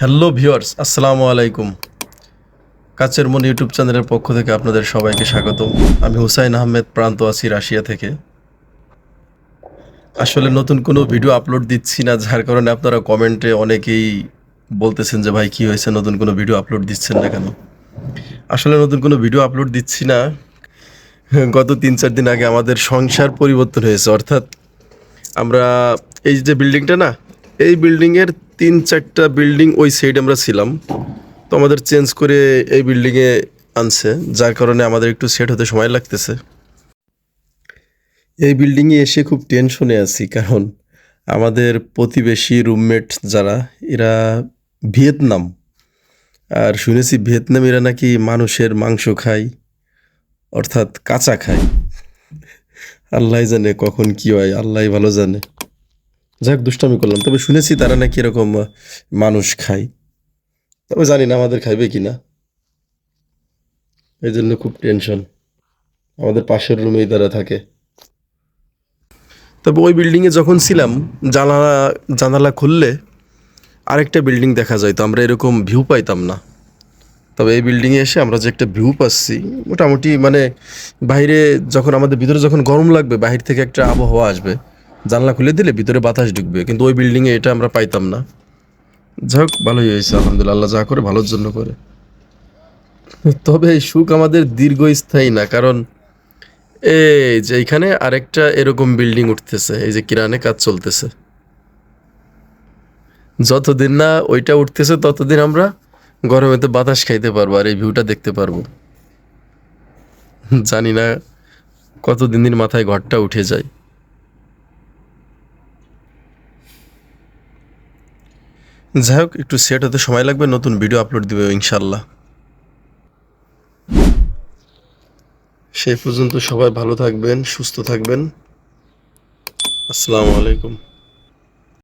Hello viewers, আসসালামু আলাইকুম। কাচের মন ইউটিউব চ্যানেলের পক্ষ থেকে আপনাদের সবাইকে স্বাগত আমি হুসাইন আহমেদ, প্রান্ত আছি রাশিয়া থেকে। আসলে নতুন কোনো ভিডিও আপলোড দিচ্ছি না, যার কারণে আপনারা কমেন্টে অনেকেই বলতেছেন যে, ভাই, কি হয়েছে? নতুন কোনো ভিডিও আপলোড দিচ্ছেন না কেন? আসলে নতুন কোনো ভিডিও আপলোড দিচ্ছি না। গত তিন চার দিন আগে আমাদের সংসার পরিবর্তন হয়েছে। অর্থাৎ আমরা এই যে বিল্ডিংটা না, এই বিল্ডিংয়ের তিন চারটা বিল্ডিং ওই সাইডে আমরা ছিলাম। তো আমাদের চেঞ্জ করে এই বিল্ডিংয়ে আনছে, যার কারণে আমাদের একটু সেট হতে সময় লাগতেছে। এই বিল্ডিংয়ে এসে খুব টেনশনে আছি, কারণ আমাদের প্রতিবেশী রুমমেট যারা, এরা ভিয়েতনাম। আর শুনেছি ভিয়েতনাম এরা নাকি মানুষের মাংস খায়, অর্থাৎ কাঁচা খায়। আল্লাহ জানে কখন কি হয় আল্লাহ ভালো জানে। যাক, দুষ্টামি করলাম। তবে শুনেছি তারা নাকি এরকম মানুষ খায়। তবে জানি না আমাদের খাইবে কি না এই জন্য খুব টেনশন। আমাদের পাশের রুমেই তারা থাকে। তবে ওই বিল্ডিংয়ে যখন ছিলাম, জানালা জানালা খুললে আরেকটা বিল্ডিং দেখা যায় তো আমরা এরকম ভিউ পাইতাম না। তবে এই বিল্ডিংয়ে এসে আমরা যে একটা ভিউ পাচ্ছি, মোটামুটি মানে বাইরে যখন আমাদের ভিতরে যখন গরম লাগবে বাহির থেকে একটা আবহাওয়া আসবে। জানলা খুলে দিলে ভিতরে বাতাস ঢুকবে, কিন্তু ওই বিল্ডিংয়ে এটা আমরা পাইতাম না। যাই হোক ভালোই হয়েছে, আলহামদুলিল্লাহ, আল্লাহ যা করে, ভালোর জন্য করে। তবে এই সুখ আমাদের দীর্ঘস্থায়ী না, কারণ এই যে এখানে আরেকটা এরকম বিল্ডিং উঠতেছে, এই যে কিরানে কাজ চলতেছে। যতদিন না ওইটা উঠতেছে, ততদিন আমরা গরমেতে বাতাস খাইতে পারব, আর এই ভিউটা দেখতে পারব। জানি না কত দিনের মাথায় ঘরটা উঠে যায়। যাই হোক একটু সেট হতে সময় লাগবে, নতুন ভিডিও আপলোড দেবে ইনশাল্লাহ সেই পর্যন্ত সবাই ভালো থাকবেন, সুস্থ থাকবেন। আসসালামু আলাইকুম।